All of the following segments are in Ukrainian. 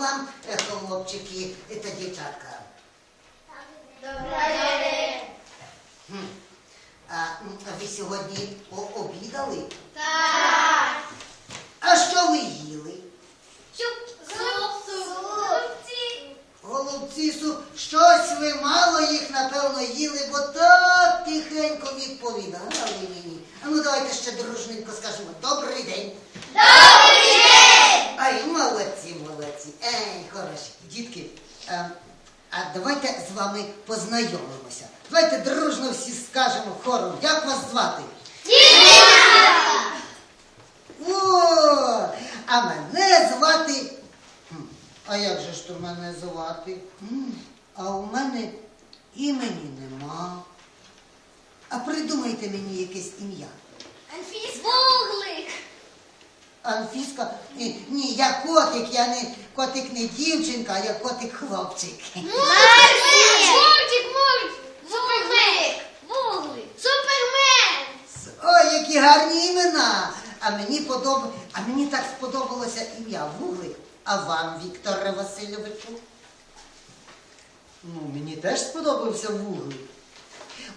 вам, е, хлопчики та дівчатка. Добре. Хм. А ви сьогодні пообідали? Так. А що ви їли? Голубці. Голубці су, щось ви мало їх, напевно, їли, бо так тихенько відповідали мені. А ну давайте ще дружненько скажемо добрий день. Добрий день. Ай, молодці, молодці. Ей, хороші. Дітки, е, а давайте з вами познайомимося. Давайте дружно всі скажемо хором, як вас звати? О, а мене звати. А як же ж то мене звати? А у мене імені нема. А придумайте мені якесь ім'я. Анфіс. Вуглик. Анфіска, Ні, ні, я котик, я не котик не дівчинка, а я котик хлопчик. Мультик, мультик. Супермен. Вуглик. Супермен. Ой, які гарні імена! А мені подоб... а мені так сподобалося ім'я Вуглик. А вам, Вікторе Васильовичу? Ну, мені теж сподобався Вуглик.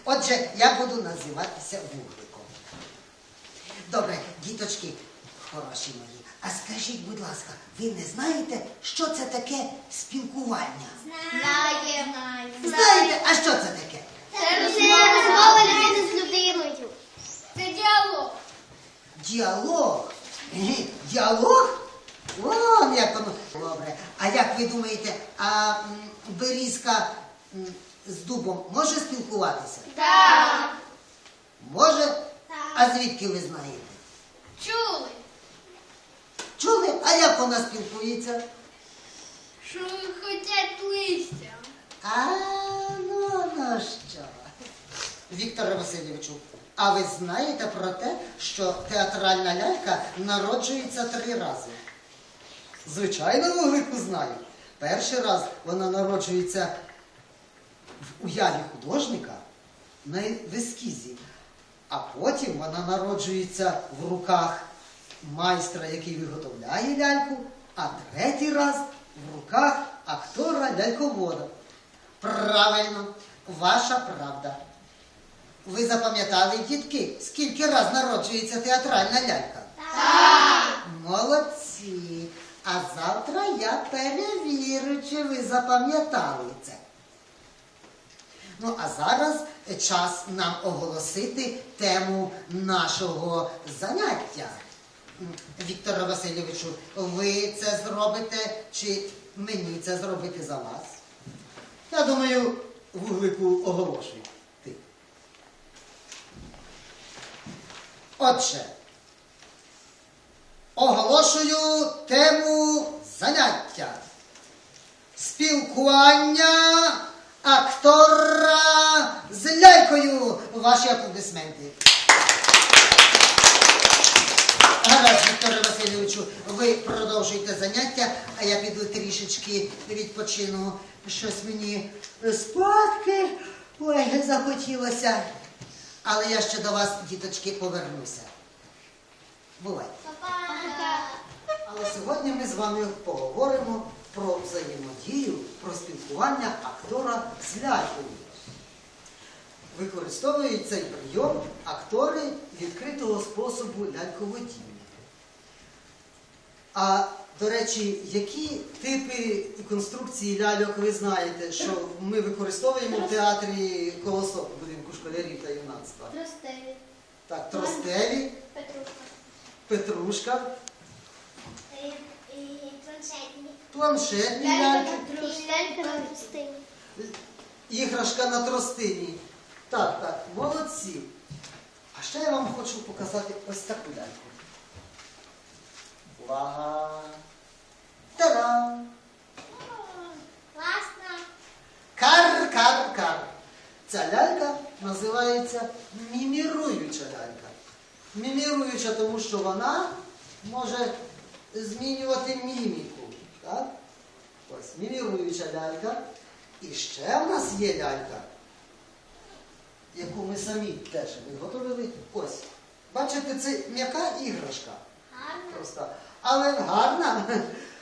Отже, я буду називатися Вугликом. Добре, діточки, хороші мої, а скажіть, будь ласка, ви не знаєте, що це таке спілкування? Знаємо. Знаєте, а що це таке? Це розмова людини з людиною. Це діалог. Діалог. Ге, Діалог? Вон як воно. Добре. А як ви думаєте, а м, берізка м, з дубом може спілкуватися? Так. Може? А звідки ви знаєте? Чули? А як вона спілкується? що хотять листя. А ну ну що? Вікторе Васильовичу, а ви знаєте про те, що театральна лялька народжується три рази? Звичайно, вуглику знаю. Перший раз вона народжується в уяві художника на в ескізі, а потім вона народжується в руках майстра, який виготовляє ляльку, а третій раз в руках актора ляльковода. Правильно, ваша правда. Ви запам'ятали, дітки, скільки раз народжується театральна лялька? Так. Молодці. А завтра я перевірю, чи ви запам'ятали це. Ну, а зараз час нам оголосити тему нашого заняття. М, Вікторе Васильовичу, ви це зробите, чи мені це зробити за вас? Я думаю, вуглику оголошую. Ти. Отже, оголошую тему заняття. Спілкування актора з лялькою. Ваші аплодисменти. Гаразд, Вікторе Васильовичу, ви продовжуйте заняття, а я піду трішечки відпочину. Щось мені спадки. Ой, захотілося. Але я ще до вас, діточки, повернуся. Бувайте. Але сьогодні ми з вами поговоримо про взаємодію, про спілкування актора з лялькою. Використовують цей прийом актори відкритого способу ляльководіння. А, до речі, які типи і конструкції ляльок ви знаєте, що ми використовуємо в театрі Колосок, будинку школярів та юнацтва? Тростеві. Так, тростеві, Петрушка. петрушка, Планшетні. планшетні ляльки. Лялька на тростині. Іграшка на тростині. Так, так, молодці. А ще я вам хочу показати ось таку ляльку. Увага! Та-дам! Класно. Кар-кар-кар. Ця лялька називається міміруюча лялька. Міміруюча, тому що вона може змінювати міміку. Так? Ось міміруюча лялька. І ще в нас є лялька, яку ми самі теж виготовили. Ось. Бачите, це м'яка іграшка. Просто. Але гарна.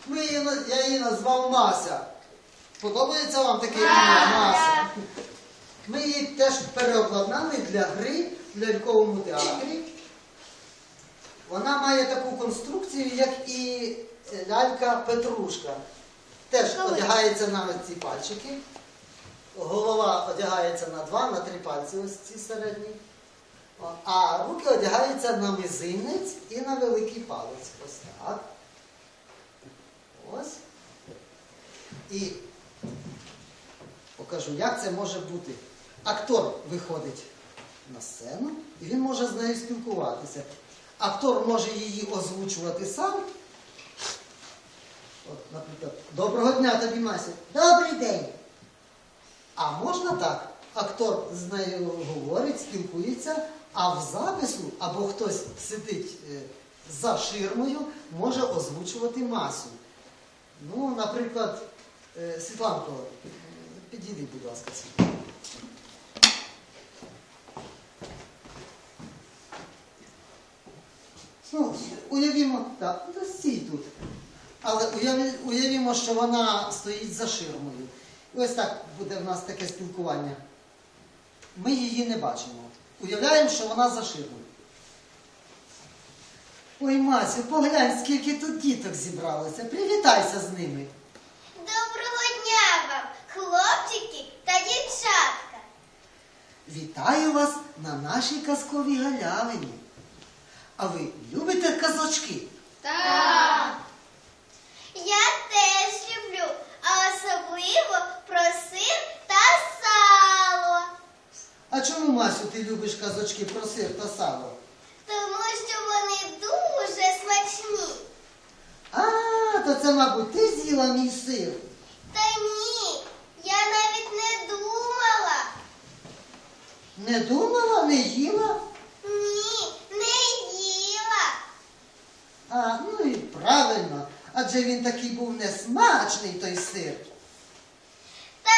Ми її, я її назвав Мася. Подобається вам таке ім'я Мася? Ми її теж переобладнали для гри в ляльковому театрі. Вона має таку конструкцію, як і лялька Петрушка. Теж одягається на ці пальчики. Голова одягається на два, на три пальці, ось ці середні. А руки одягаються на мизинець і на великий палець. Ось так. Ось. І покажу, як це може бути. Актор виходить на сцену і він може з нею спілкуватися. Актор може її озвучувати сам. От, наприклад, доброго дня тобі, Мася. Добрий день. А можна так? Актор з нею говорить, спілкується, а в запису або хтось сидить е, за ширмою, може озвучувати масу. Ну, наприклад, е, Світланко, е, підійди, будь ласка, Світланко. Ну, уявімо, так, стій тут. Але уявімо, що вона стоїть за ширмою. І ось так буде в нас таке спілкування. Ми її не бачимо. Уявляємо, що вона за ширмою. Ой, Масю, поглянь, скільки тут діток зібралося. Привітайся з ними. Доброго дня вам, хлопчики та дівчатка. Вітаю вас на нашій казковій галявині. А ви любите казочки? Так. Я теж люблю, а особливо про сир та сало. А чому, Масю, ти любиш казочки про сир та сало? Тому що вони дуже смачні. А, то це, мабуть, ти з'їла мій сир. Та ні, я навіть не думала. Не думала, не їла? Ні, не їла. А, ну і правильно. Адже він такий був несмачний, той сир. Та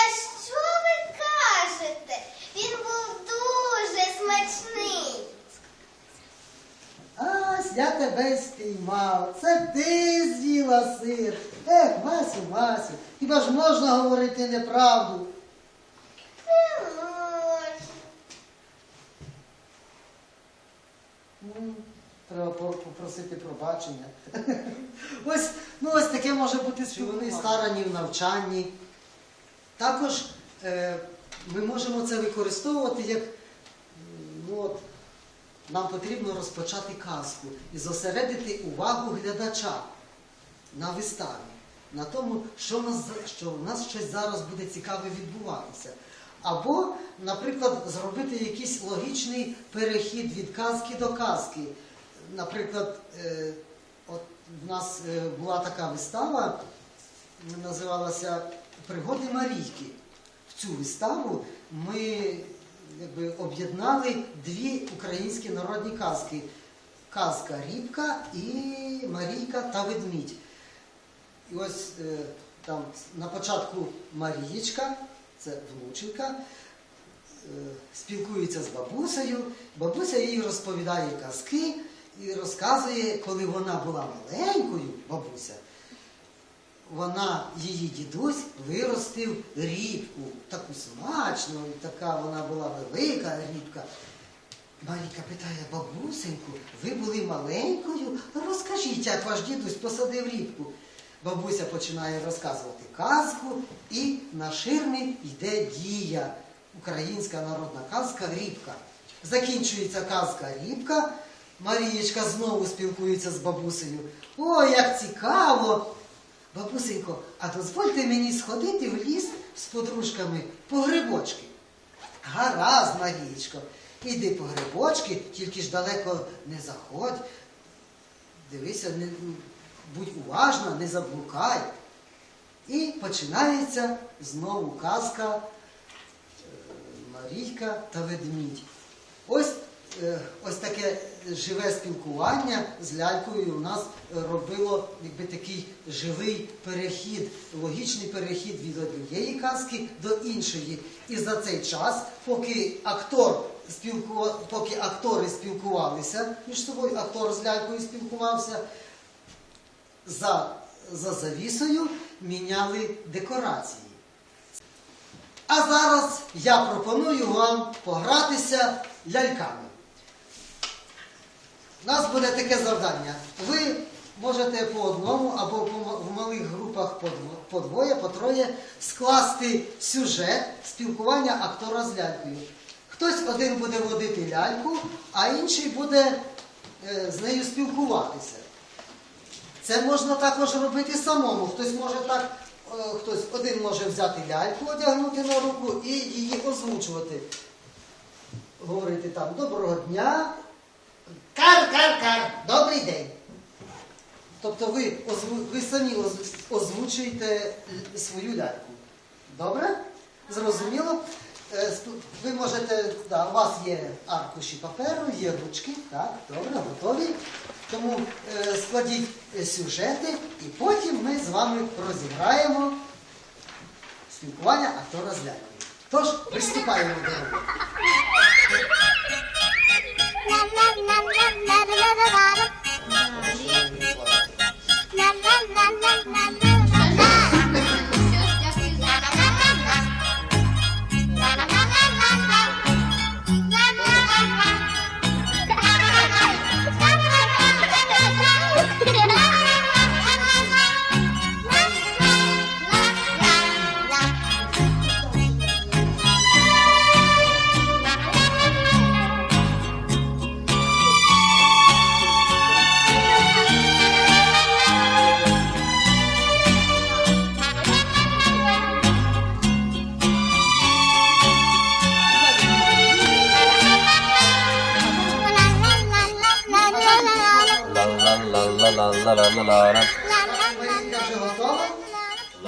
що ви кажете? Він був дуже смачний. Ась, я тебе спіймав. Це ти з'їла сир. Ех, Масю, Масю, хіба ж можна М, Треба попросити пробачення. Ось, ну ось таке може бути співаний старані в навчанні. Також е, ми можемо це використовувати як ну, от, нам потрібно розпочати казку і зосередити увагу глядача на виставі, на тому, що в нас, що в нас щось зараз буде цікаве відбуватися. Або, наприклад, зробити якийсь логічний перехід від казки до казки. Наприклад, е, от в нас е, була така вистава, називалася Пригоди Марійки. В цю виставу ми якби, об'єднали дві українські народні казки. Казка Рібка і Марійка та Ведмідь. І ось е, там на початку Марієчка, це внученька, е, спілкується з бабусею. Бабуся їй розповідає казки і розказує, коли вона була маленькою, бабуся, вона, її дідусь, виростив рібку, таку смачну, така вона була велика рібка. Маріка питає, бабусеньку, ви були маленькою? Розкажіть, як ваш дідусь посадив рібку. Бабуся починає розказувати казку, і на ширмі йде дія. Українська народна казка Рібка. Закінчується казка Рібка. Марієчка знову спілкується з бабусею. О, як цікаво! Бабусенько, а дозвольте мені сходити в ліс з подружками по грибочки. Гаразд, Марієчко, іди по грибочки, тільки ж далеко не заходь. Дивися, не, будь уважна, не заблукай. І починається знову казка е, Марійка та ведмідь. Ось, е, ось таке живе спілкування з лялькою у нас робило якби, такий живий перехід, логічний перехід від однієї казки до іншої. І за цей час, поки актор спілкував, поки актори спілкувалися між собою, актор з лялькою спілкувався, за за завісою міняли декорації. А зараз я пропоную вам погратися ляльками. У нас буде таке завдання. Ви можете по одному або в малих групах по двоє, по троє скласти сюжет спілкування актора з лялькою. Хтось один буде водити ляльку, а інший буде е, з нею спілкуватися. Це можна також робити самому. Хтось може так, е, хтось один може взяти ляльку, одягнути на руку і її озвучувати. Говорити там доброго дня. Кар, кар, кар, добрий день. Тобто ви, озву- ви самі озвучуєте свою ляльку. Добре? Зрозуміло? Е, Ви можете, да, у вас є аркуші паперу, є ручки, так, добре, готові. Тому е, складіть е, сюжети і потім ми з вами розіграємо спілкування а з лялькою. Тож, приступаємо до роботи.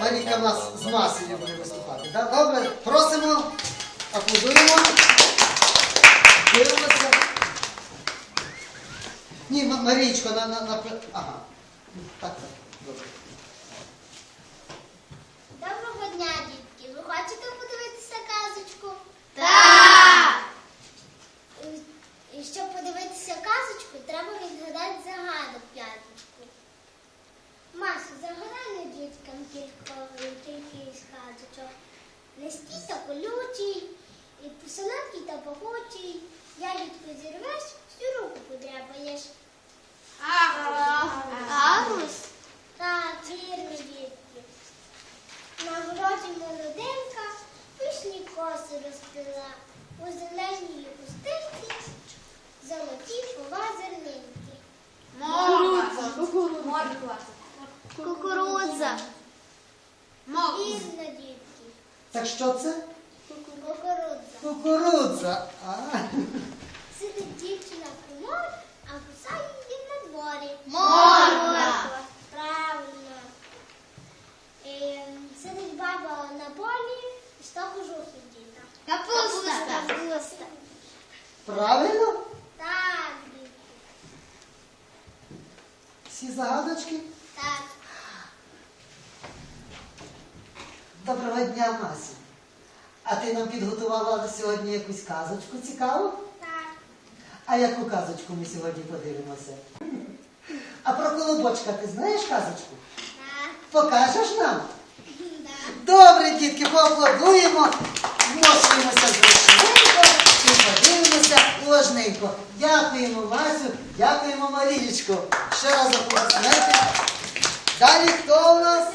Марійка в нас з масою буде виступати. Да? Добре, просимо, аплодуємо. Дивимося. Ні, Марічко, на, на, на... Ага. Так, так, добре. Доброго дня, дітки. Ви хочете подивитися казочку? Так! І щоб подивитися казочку, треба відгадати загадок п'яточку. Масю, загадай діткам кілька кілька із казочок. Листі та колючий, і посолодкий та пахучий. Ягідку зірвеш, всю руку Капуста. Капуста. правильно? Так. Всі загадочки? Так. Доброго дня, Масю. А ти нам підготувала сьогодні якусь казочку цікаву? Так. А яку казочку ми сьогодні подивимося? А про колобочка ти знаєш казочку? Так. Покажеш нам? Так. Добре, дітки, поаплодуємо, вмощуємося зручненько і подивимося ложненько. Дякуємо, Масю, дякуємо, Марієчко. Ще раз аплодисменти. Далі хто у нас?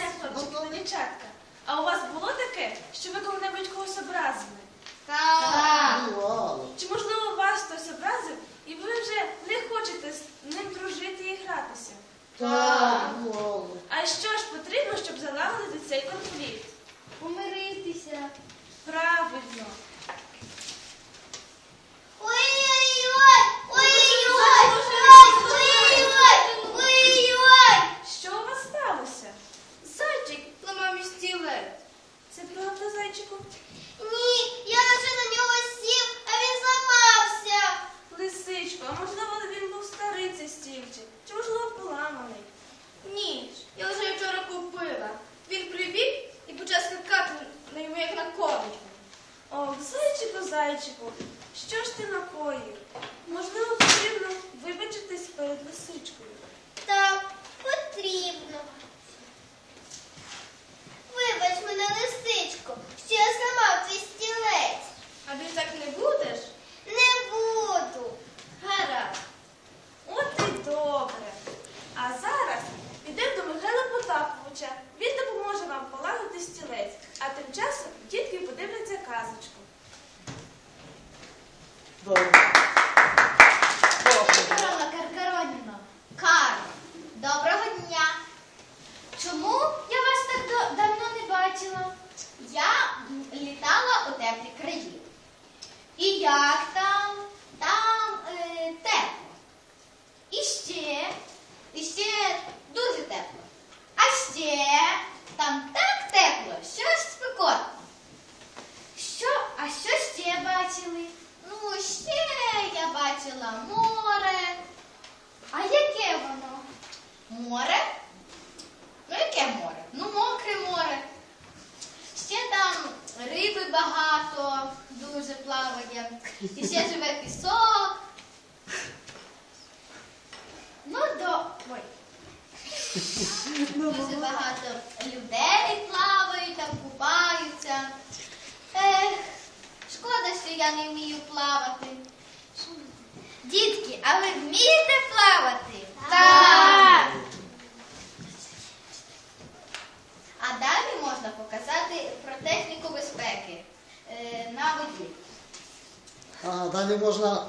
Дівчатка. А у вас було таке, що ви коли-небудь когось образили? Так. Чи можливо вас хтось образив, і ви вже не хочете з ним дружити і гратися? Так. А що ж потрібно, щоб залагодити цей конфлікт? Помиритися. Правильно. Ой-ой-ой! Ой-ой-ой! Ой-ой-ой! Ой-ой-ой! Що у вас сталося? Зайчик ламав мій стілець. Це правда, зайчику? teacher бачили? Ну, ще я бачила море. А яке воно? Море? Ну, яке море? Ну, мокре море. Ще там риби багато, дуже плаває. І ще живе пісок. Ну, до... Ой. Дуже багато людей плавають, там купаються. Ех, шкода, що я не вмію плавати. Дітки, а ви вмієте плавати? Так. А далі можна показати про техніку безпеки е, на воді. А далі можна.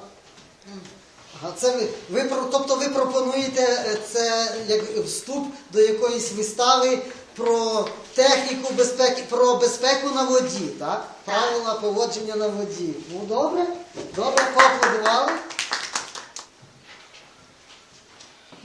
А це ви, ви тобто ви пропонуєте е, це як вступ до якоїсь вистави про техніку безпеки, про безпеку на воді, так? Правила поводження на воді. Ну добре, добре, поаплодували.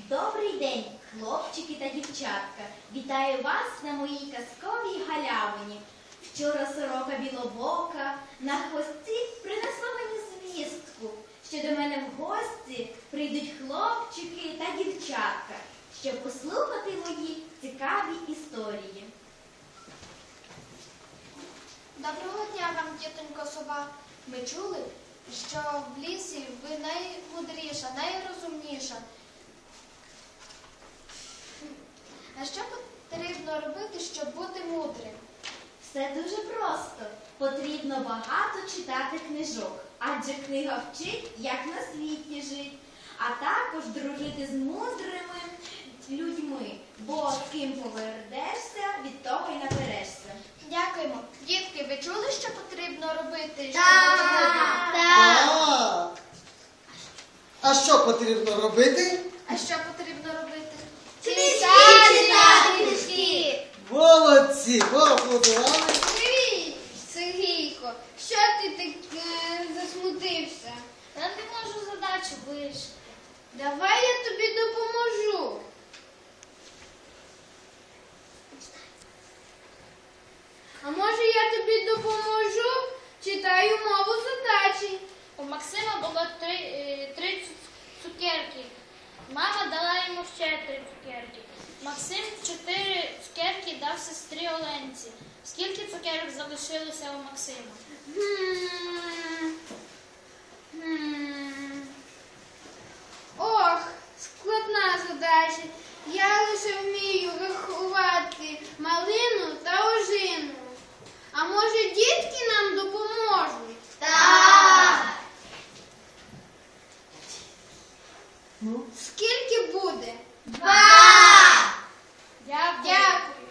Добрий день, хлопчики та дівчатка. Вітаю вас на моїй казковій галявині. Вчора сорока білобока на хвості принесла мені звістку, що до мене в гості прийдуть хлопчики та дівчатка, щоб послухати мої цікаві історії. Доброго дня вам, тітонько сова. Ми чули, що в лісі ви наймудріша, найрозумніша. А що потрібно робити, щоб бути мудрим? Все дуже просто. Потрібно багато читати книжок, адже книга вчить, як на світі жить, а також дружити з мудрими людьми, бо з ким повернешся, від того й наберешся. Дякуємо. Дітки, ви чули, що потрібно робити? Так. Так. А що потрібно робити? А що потрібно робити? Читати книжки. Молодці, поаплодували. Привіт, Сергійко. Що ти так е, засмутився? Я не можу задачу вирішити. Давай я тобі допоможу. А може я тобі допоможу? Читаю мову задачі. У Максима було три, е, три цу- цукерки. Мама дала йому ще три цукерки. Максим чотири цукерки дав сестрі Оленці. Скільки цукерок залишилося у Максима? Хм. Хм. Ох, складна задача. Я лише вмію рахувати малину та ожину. А може дітки нам допоможуть? Так. Ну, Скільки буде? Дякую. Дякую.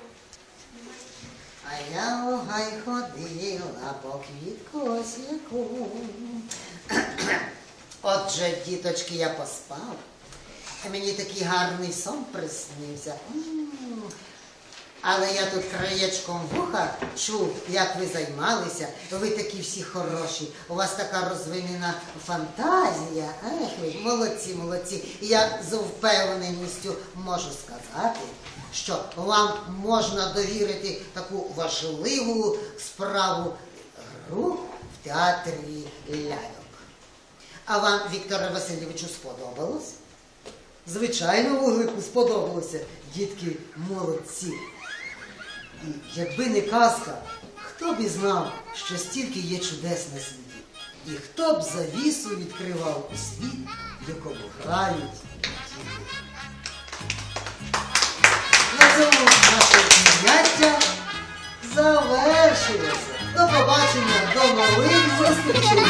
А я у ходила по квітку осіку. Отже, діточки, я поспав. Мені такий гарний сон приснився. Але я тут краєчком вуха чув, як ви займалися. Ви такі всі хороші. У вас така розвинена фантазія. Ех, ви молодці, молодці. Я з впевненістю можу сказати, що вам можна довірити таку важливу справу гру в театрі ляльок. А вам, Вікторе Васильовичу, сподобалось? Звичайно, вуглику сподобалося. Дітки молодці. І якби не казка, хто б і знав, що стільки є чудес на світі. І хто б завісу відкривав у світ, в якому грають діти. заняття завершилося. До побачення, до нових зустрічей!